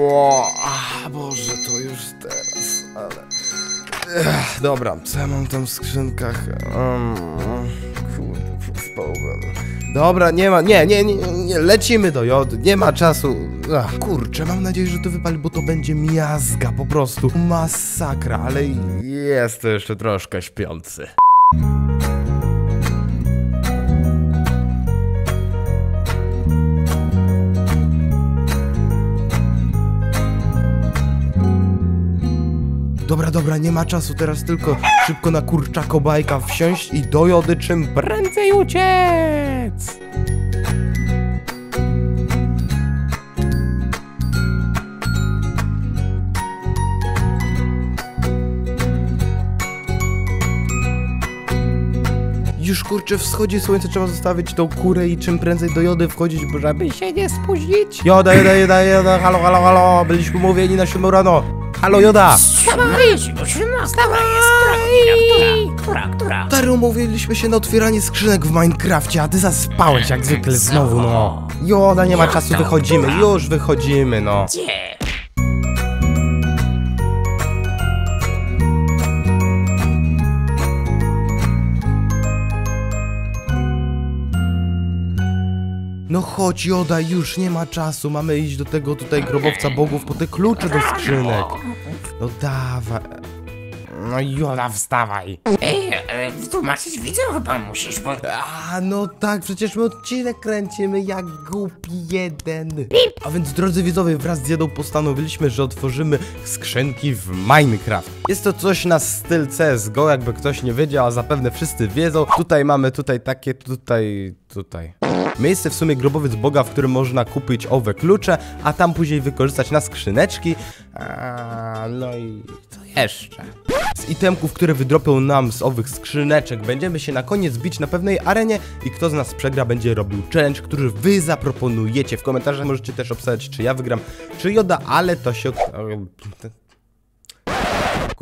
O, a, Boże, to już teraz, ale... Ech, dobra, co ja mam tam w skrzynkach? Um, kurde, przespałbym. Dobra, nie ma, nie, nie, nie, nie, lecimy do jody, nie ma czasu. Ach, kurczę, mam nadzieję, że to wypali, bo to będzie miazga, po prostu masakra, ale jest to jeszcze troszkę śpiący. Nie ma czasu, teraz tylko szybko na kurczako bajka wsiąść i do jody czym prędzej uciec! Już kurczę, wschodzi słońce, trzeba zostawić tą kurę i czym prędzej do jody wchodzić, żeby się nie spóźnić. Joda, joda, joda, joda, halo, halo, halo, byliśmy umówieni na 7 rano. Halo, joda! Wstawaj! Wstawaj! Jest która, która, która? Stary, umówiliśmy się na otwieranie skrzynek w Minecrafcie, a ty zaspałeś jak zwykle znowu, no. Joda, nie ma czasu, wychodzimy, już wychodzimy, no. Gdzie? No chodź, Joda, już nie ma czasu, mamy iść do tego tutaj grobowca bogów po te klucze do skrzynek. No dawaj. No Joda, wstawaj. Ej, ale wytłumaczyć widzę chyba musisz, bo... A, no tak, przecież my odcinek kręcimy jak głupi jeden. A więc, drodzy widzowie, wraz z Jedą postanowiliśmy, że otworzymy skrzynki w Minecraft. Jest to coś na styl CSGO, jakby ktoś nie wiedział, a zapewne wszyscy wiedzą. Tutaj mamy tutaj takie, tutaj, tutaj. Miejsce w sumie grobowiec Boga, w którym można kupić owe klucze, a tam później wykorzystać na skrzyneczki. A, no i co jeszcze? Z itemków, które wydropią nam z owych skrzyneczek, będziemy się na koniec bić na pewnej arenie i kto z nas przegra będzie robił challenge, który wy zaproponujecie. W komentarzach możecie też obstawiać, czy ja wygram, czy Joda, ale to się...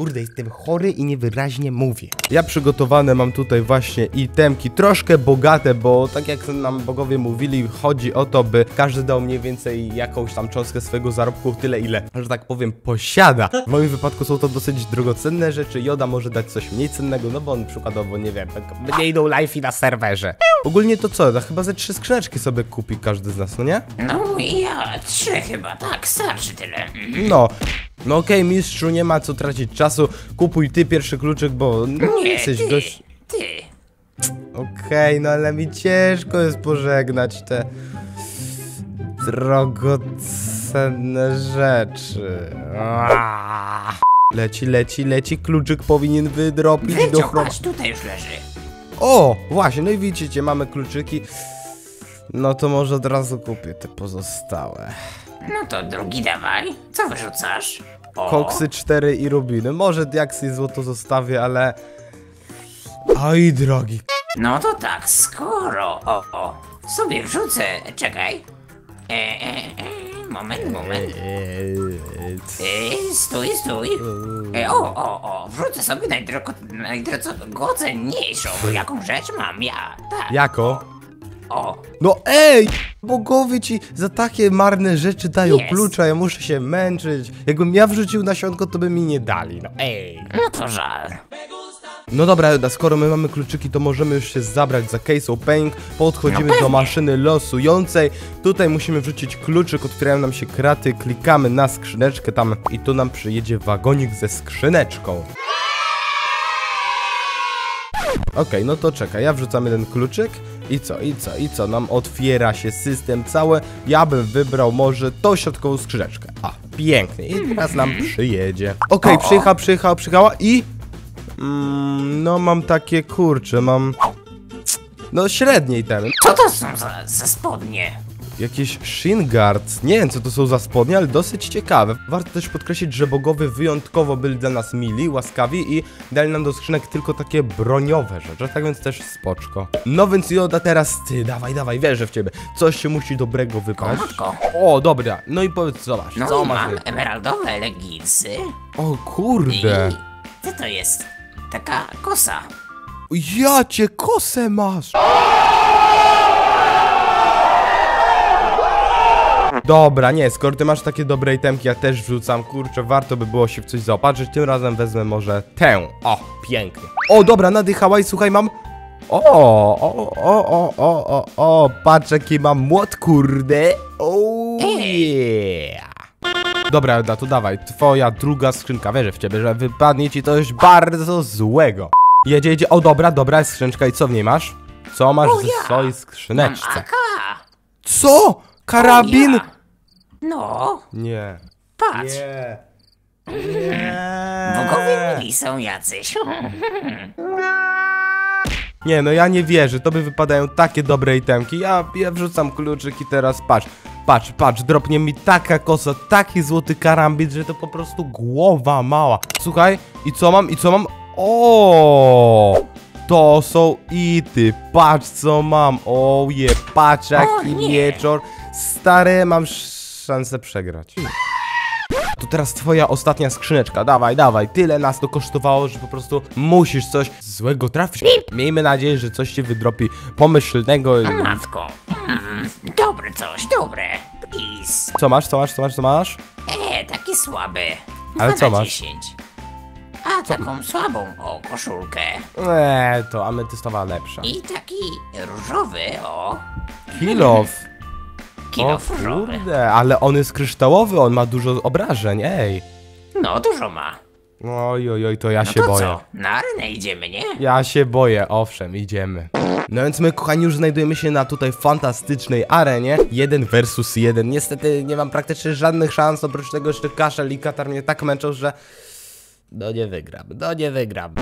Kurde, jestem chory i niewyraźnie mówię. Ja przygotowane mam tutaj właśnie itemki, troszkę bogate, bo tak jak nam bogowie mówili, chodzi o to, by każdy dał mniej więcej jakąś tam cząstkę swojego zarobku, tyle ile, że tak powiem, posiada. W moim wypadku są to dosyć drogocenne rzeczy, Joda może dać coś mniej cennego, no bo on przykładowo, nie wiem, tak mniej idą live'i na serwerze. Ogólnie to co, to chyba ze trzy skrzyneczki sobie kupi każdy z nas, no nie? No ja trzy chyba, tak, starczy tyle. Mhm. No. No okej, mistrzu, nie ma co tracić czasu. Kupuj ty pierwszy kluczyk, bo no, Nie, jesteś ty, dość... ty. Okej, no ale mi ciężko jest pożegnać te drogocenne rzeczy. Aaaa. Leci, leci, leci, kluczyk powinien wydropić do Wyciąg, chrom... patrz, tutaj już leży. O, właśnie, no i widzicie, mamy kluczyki. No to może od razu kupię te pozostałe. No to drugi dawaj. Co wyrzucasz? O, Koksy 4 i rubiny. Może diaksy i złoto zostawię, ale... Oj, drogi. No to tak, skoro... O, o, sobie wrzucę, czekaj. E, e, e, moment, moment. E, stój, stój. E, o, o, o, wrzucę sobie najdrogo, najdrogocenniejszą. Jaką rzecz mam ja? Tak, Jako? O. No ej! Bogowie ci za takie marne rzeczy dają Jest. klucza, ja muszę się męczyć. Jakbym ja wrzucił nasionko, to by mi nie dali, no ej. No to żal. No dobra, Joda, skoro my mamy kluczyki, to możemy już się zabrać za case opening. Podchodzimy No do maszyny losującej. Tutaj musimy wrzucić kluczyk, otwierają nam się kraty, klikamy na skrzyneczkę tam i tu nam przyjedzie wagonik ze skrzyneczką. Okej, no to czekaj, ja wrzucam jeden kluczyk i co, i co, i co, nam otwiera się system cały, ja bym wybrał może tą środkową skrzyneczkę. A, pięknie, i teraz nam przyjedzie. Okej, O, o. przyjechała, przyjechała, przyjechała i... Mm, no mam takie, kurcze, mam... No średniej ten. Co to są za, za spodnie? Jakieś shin guards. Nie wiem co to są za spodnie, ale dosyć ciekawe. Warto też podkreślić, że bogowie wyjątkowo byli dla nas mili, łaskawi i dali nam do skrzynek tylko takie broniowe rzeczy, tak więc też spoczko. No więc Joda, teraz ty, dawaj, dawaj, wierzę w ciebie. Coś się musi dobrego wypaść. Matko. O, dobra, no i powiedz co masz, No co i masz? mam wy- emeraldowe leginsy. O kurde. I co to jest? Taka kosa. Ja cię kosę masz! Dobra, nie, skoro ty masz takie dobre itemki, ja też wrzucam, kurczę, warto by było się w coś zaopatrzyć, tym razem wezmę może tę. O, pięknie. O, dobra, nadychała i słuchaj, mam... O, o, o, o, o, o, o, patrz jaki mam młot, kurde. O, yeah. Dobra, Eda, to dawaj, twoja druga skrzynka, wierzę w ciebie, że wypadnie ci coś bardzo złego. Jedzie, jedzie, o dobra, dobra, jest skrzyneczka i co w niej masz? Co masz O, w ja. swojej skrzyneczce? Co? Karabin? No, Nie. patrz. Nie. Bogowie mili są jacyś. Nie, no ja nie wierzę, to by wypadają takie dobre itemki. Ja, ja wrzucam kluczyk i teraz patrz, patrz, patrz, dropnie mi taka kosa, taki złoty karambit, że to po prostu głowa mała. Słuchaj, i co mam, i co mam? O, To są ity, patrz co mam, o je, patrz jaki nie. mieczor. Stary, mam sz- szansę przegrać. To teraz twoja ostatnia skrzyneczka, dawaj, dawaj, tyle nas to kosztowało, że po prostu musisz coś złego trafić. Miejmy nadzieję, że coś ci wydropi pomyślnego. i- Matko. Mm, dobre coś, dobre. Please. Co masz, co masz, co masz, co masz? E, taki słaby. Ale co masz? 10. A taką słabą, o, koszulkę. Eee, to ametystowa lepsza. I taki różowy, o, Kilof. O kilo różowy. kurde, ale on jest kryształowy, on ma dużo obrażeń, ej. No, dużo ma. Oj, oj, oj, to ja No się to boję. co? Na arenę idziemy, nie? Ja się boję, owszem, idziemy. No więc my, kochani, już znajdujemy się na tutaj fantastycznej arenie. Jeden versus jeden. Niestety nie mam praktycznie żadnych szans, oprócz tego jeszcze kaszel i katar mnie tak męczą, że... No nie wygram, no nie wygram.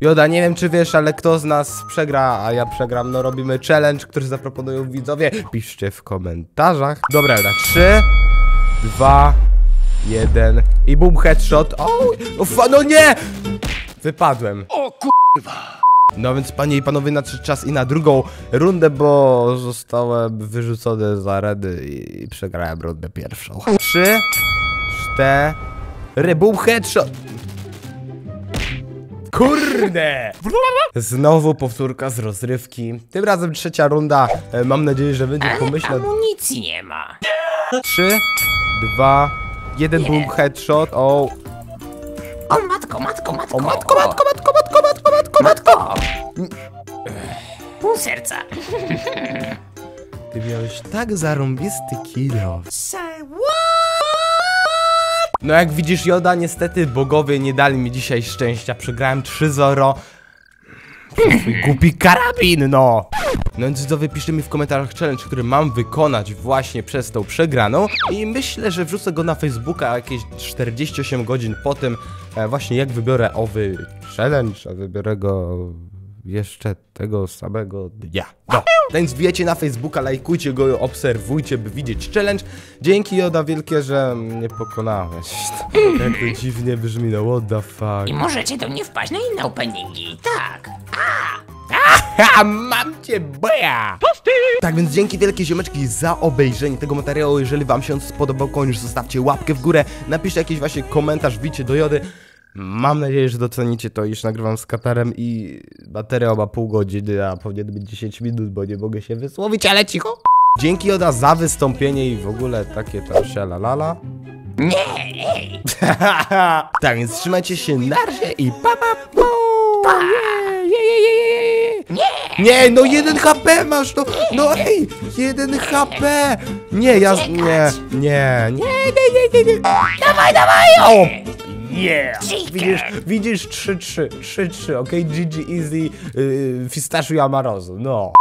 Joda, nie wiem czy wiesz, ale kto z nas przegra, a ja przegram, no robimy challenge, który zaproponują widzowie. Piszcie w komentarzach. Dobra, Joda, trzy, dwa, jeden i boom headshot. O, ufa, no nie! Wypadłem. No więc panie i panowie nadszedł czas i na drugą rundę, bo zostałem wyrzucony z areny i, i przegrałem rundę pierwszą. Trzy, cztery, boom headshot! Kurde! Znowu powtórka z rozrywki. Tym razem trzecia runda. E, Mam nadzieję, że będzie Ale pomyślna. amunicji nie ma. Trzy, dwa, jeden Nie. boom headshot. O, O, matko, matko, matko. o matko, matko, matko, matko, matko, matko, matko! matko. Pół serca. Ty miałeś tak zarąbisty kilo. No jak widzisz Joda, niestety bogowie nie dali mi dzisiaj szczęścia. Przegrałem 3-0. Przez Swój głupi karabin, no! No więc widzowie, piszcie mi w komentarzach challenge, który mam wykonać właśnie przez tą przegraną i myślę, że wrzucę go na Facebooka jakieś 48 godzin po tym e, właśnie jak wybiorę owy challenge, a wybiorę go jeszcze tego samego dnia. No. Więc wbijajcie na Facebooka, lajkujcie go, obserwujcie, by widzieć challenge. Dzięki Joda wielkie, że mnie pokonałeś. Jak to dziwnie brzmi, no what the fuck. I możecie do mnie wpaść na inne openingi. Tak. Ha, mam cię, boja! Tak więc dzięki wielkie ziomeczki za obejrzenie tego materiału. Jeżeli wam się on spodobał, koniecznie zostawcie łapkę w górę, napiszcie jakiś właśnie komentarz, wbicie do Jody. Mam nadzieję, że docenicie to, iż nagrywam z Katarem i materiał ma pół godziny, a powinien być 10 minut, bo nie mogę się wysłowić, ale cicho! Dzięki Joda za wystąpienie i w ogóle takie tam sialalala. Nie, tak więc trzymajcie się na razie i pa pa je. Nie. Nie, no jeden HP masz, no, no ej, jeden HP! Nie, ja, nie, nie, nie, nie, nie, nie, nie. Dawaj, dawaj. O, yeah! Widzisz, widzisz, 3-3, 3-3, okej, GG Easy, yy, Fistaszio Amarozu, no.